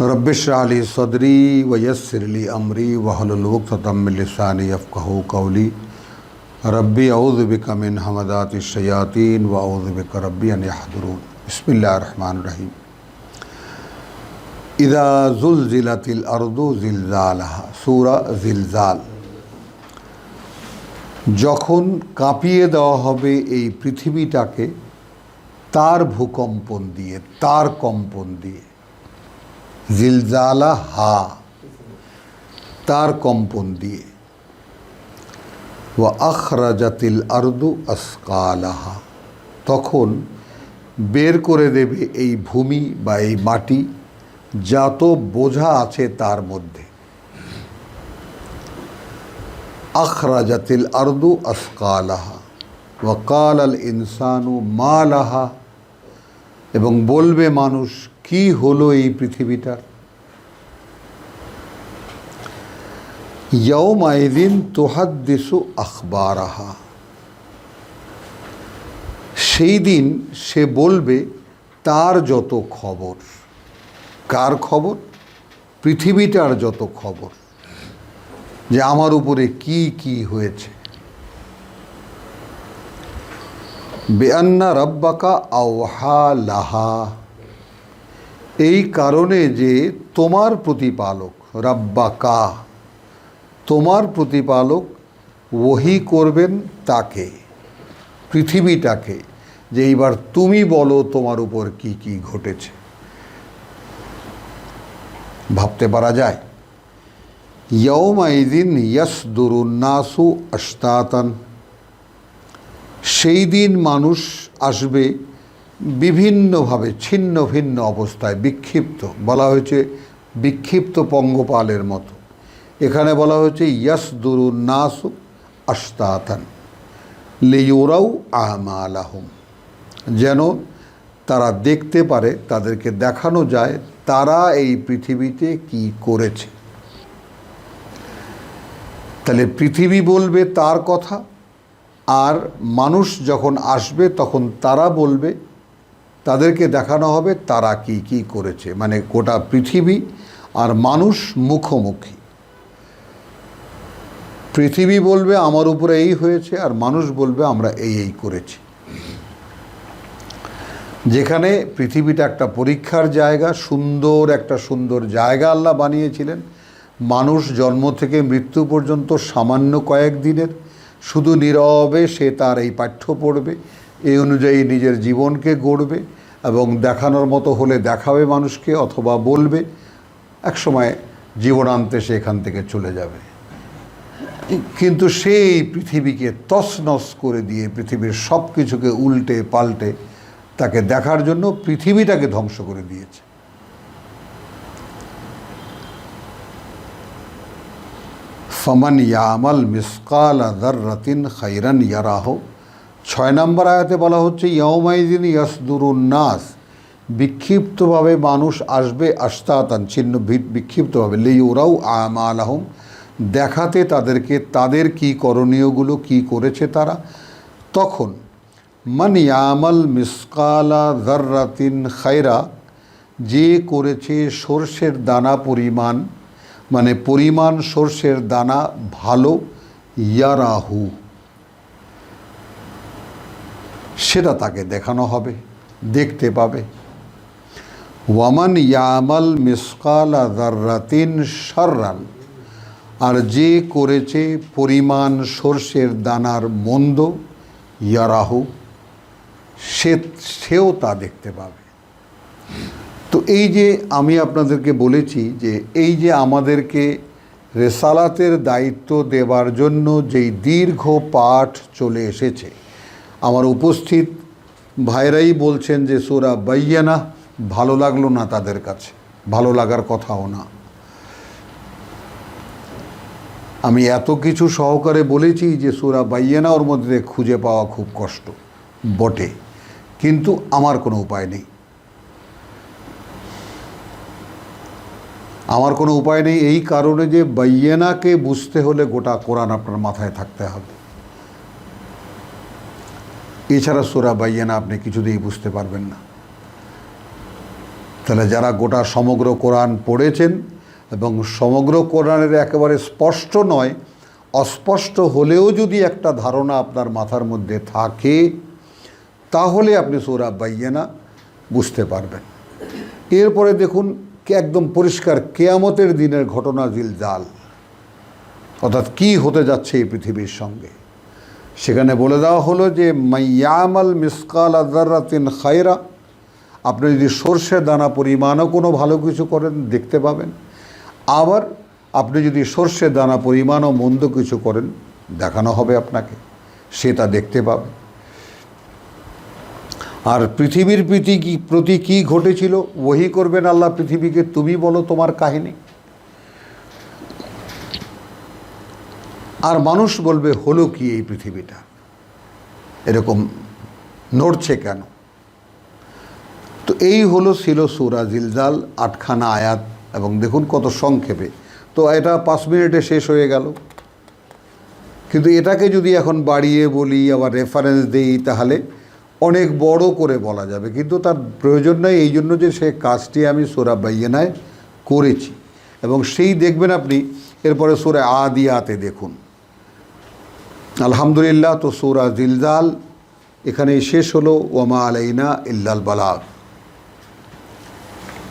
ربش علی صدری و یسر علی عمری وحل الوقتم لسانی افقہ قولی. ربی اعوذ بک من حمدات الشیاطین و اعوذ بک ربی ان یحضرون. بسم اللہ الرحمن الرحیم. اذا زلزلت الارض زلزالہ سورہ زلزال. যখন কাঁপিয়ে দেওয়া হবে এই পৃথিবীটাকে، তার ভূকম্পন দিয়ে تار কম্পন দিয়ে জিলজালা হা, তার কম্পন দিয়ে। ও আখরাজাতিল আরদু আসকালাহা, তখন বের করে দেবে এই ভূমি বা এই মাটি যত বোঝা আছে তার মধ্যে। আখরাজাতিল আরদু আসকালাহা ওয়াকাল আল ইনসানু মালাহা এবং বলবে মানুষ, কি হলো এই পৃথিবীটার ইয়ৌমাইদিন তোহাদ্দিসু আখবারাহা। সেই দিন সে বলবে, তার যত খবর। কার খবর? পৃথিবীটার যত খবর। যে আমার উপরে কি কি হয়েছে। বেআন্না রব্বাকা আওহা লাহা। এই কারণে যে তোমার প্রতিপালক, রব্বাকা, তোমার প্রতিপালক ওহি করবেন তাকে, পৃথিবীটাকে, যে এইবার তুমি বলো তোমার উপর কি কি ঘটেছে। ভাবতে পারা যায়। ইয়ৌমাইদিন ইয়াসদুরুন্নাসু আস্তাতান সেই দিন মানুষ আসবে বিভিন্নভাবে, ছিন্ন ভিন্ন অবস্থায়, বিক্ষিপ্ত। বলা হয়েছে বিক্ষিপ্ত পঙ্গপালের মতো। এখানে বলা হয়েছে ইয়াসদুরুন্নাসু আস্তাতান লেয়ুরাও আমালাহম। যেন তারা দেখতে পারে, তাদেরকে দেখানো যায়, তারা এই পৃথিবীতে কি করেছে। তাহলে পৃথিবী বলবে তার কথা আর মানুষ যখন আসবে, তখন তারা বলবে, তাদেরকে দেখানো হবে তারা কি কি করেছে। মানে গোটা পৃথিবী আর মানুষ মুখোমুখি। পৃথিবী বলবে, আমার উপরে এই হয়েছে, আর মানুষ বলবে, আমরা এই এই করেছি। যেখানে পৃথিবীটা একটা পরীক্ষার জায়গা, সুন্দর একটা সুন্দর জায়গা আল্লাহ বানিয়েছিলেন। মানুষ জন্ম থেকে মৃত্যু পর্যন্ত সামান্য কয়েক দিনের শুধু নীরবে সে তার এই পাঠ্য পড়বে। এই অনুযায়ী নিজের জীবনকে গড়বে এবং দেখানোর মতো হলে দেখাবে মানুষকে অথবা বলবে। একসময় জীবনান্তে সে এখান থেকে চলে যাবে। কিন্তু সেই পৃথিবীকে তছনছ করে দিয়ে পৃথিবীর সব কিছুকে উল্টে পাল্টে তাকে দেখার জন্য পৃথিবীটাকে ধ্বংস করে দিয়েছে। ফমান ইয়ামাল মিসকাল আদার রতিন খৈরান ইয়ারাহ। ছয় নম্বর আয়াতে বলা হচ্ছে ইয়মাইদিন ইয়াসদুরুন্নাস বিক্ষিপ্তভাবে মানুষ আসবে আস্তাতান চিহ্ন বিক্ষিপ্তভাবে। লিউরাও আমাল আহম দেখাতে তাদেরকে তাদের কি করণীয়গুলো, কি করেছে তারা। তখন, মান ইয়ামাল মিসকালা দর্রাতিন খায়রা যে করেছে সর্ষের দানা পরিমাণ মানে পরিমাণ সর্ষের দানা ভালো, ইয়ারাহু। সেটা তাকে দেখানো হবে, দেখতে পাবে। ওয়ামান ইয়ামাল মিসকালা দার্রাতিন সার্রান আর যে করেছে পরিমাণ সর্ষের দানার মন্দ, ইয়ারাহু, সে সেও তা দেখতে পাবে। তো এই যে আমি আপনাদেরকে বলেছি যে এই যে আমাদেরকে রেসালাতের দায়িত্ব দেবার জন্য যেই দীর্ঘ পাঠ চলে এসেছে, আমার উপস্থিত ভাইরাই বলছেন যে, সোরা বাইয়ানা, ভালো লাগল না তাদের কাছে, ভালো লাগার কথাও না। আমি এত কিছু সহকারে বলেছি যে, সুরা বাইয়ানা ওর মধ্যে খুঁজে পাওয়া খুব কষ্ট, বটে, কিন্তু আমার কোনো উপায় নেই। আমার কোনো উপায় নেই, এই কারণে যে বাইয়েনাকে বুঝতে হলে গোটা কোরআন আপনার মাথায় থাকতে হবে। এছাড়া সোরা বাইয়েনা আপনি কিছুতেই বুঝতে পারবেন না। তাহলে যারা গোটা সমগ্র কোরআন পড়েছেন এবং সমগ্র কোরআনের একেবারে স্পষ্ট নয়, অস্পষ্ট হলেও যদি একটা ধারণা আপনার মাথার মধ্যে থাকে, তাহলে আপনি সৌরা বাইয়েনা বুঝতে পারবেন। এরপরে দেখুন একদম পরিষ্কার কেয়ামতের দিনের ঘটনা জিলজাল অর্থাৎ কি হতে যাচ্ছে এই পৃথিবীর সঙ্গে? সেখানে বলে দেওয়া হলো যে মাইয়ামাল মিসকাল আদারাতিন খায়রা। আপনি যদি সর্ষে দানা পরিমাণও কোনো ভালো কিছু করেন, দেখতে পাবেন। আবার আপনি যদি সর্ষে দানা পরিমাণও মন্দ কিছু করেন, দেখানো হবে আপনাকে। সে তা দেখতে পাবে। আর পৃথিবীর প্রীতি কি প্রতি কী ঘটেছিল? ওহি করবেন আল্লাহ পৃথিবীকে, তুমি বলো তোমার কাহিনী। আর মানুষ বলবে, হলো কি এই পৃথিবীটা? এরকম নড়ছে কেন? তো এই হলো ছিল সুরা জিলজাল, আটখানা আয়াত, এবং দেখুন কত সংক্ষেপে। তো এটা পাঁচ মিনিটে শেষ হয়ে গেল। কিন্তু এটাকে যদি এখন বাড়িয়ে বলি, আবার রেফারেন্স দিই, তাহলে অনেক বড় করে বলা যাবে। কিন্তু তার প্রয়োজন নাই, এই জন্য যে সে কাজটি আমি সোরা বাইয়েনায় করেছি। এবং সেই দেখবেন আপনি, এরপরে সোরা আদিয়াতে দেখুন। আলহামদুলিল্লাহ তো সোরা জিলজাল এখানেই শেষ হলো ওমা আলাইনা ইল্লাল বালাগ।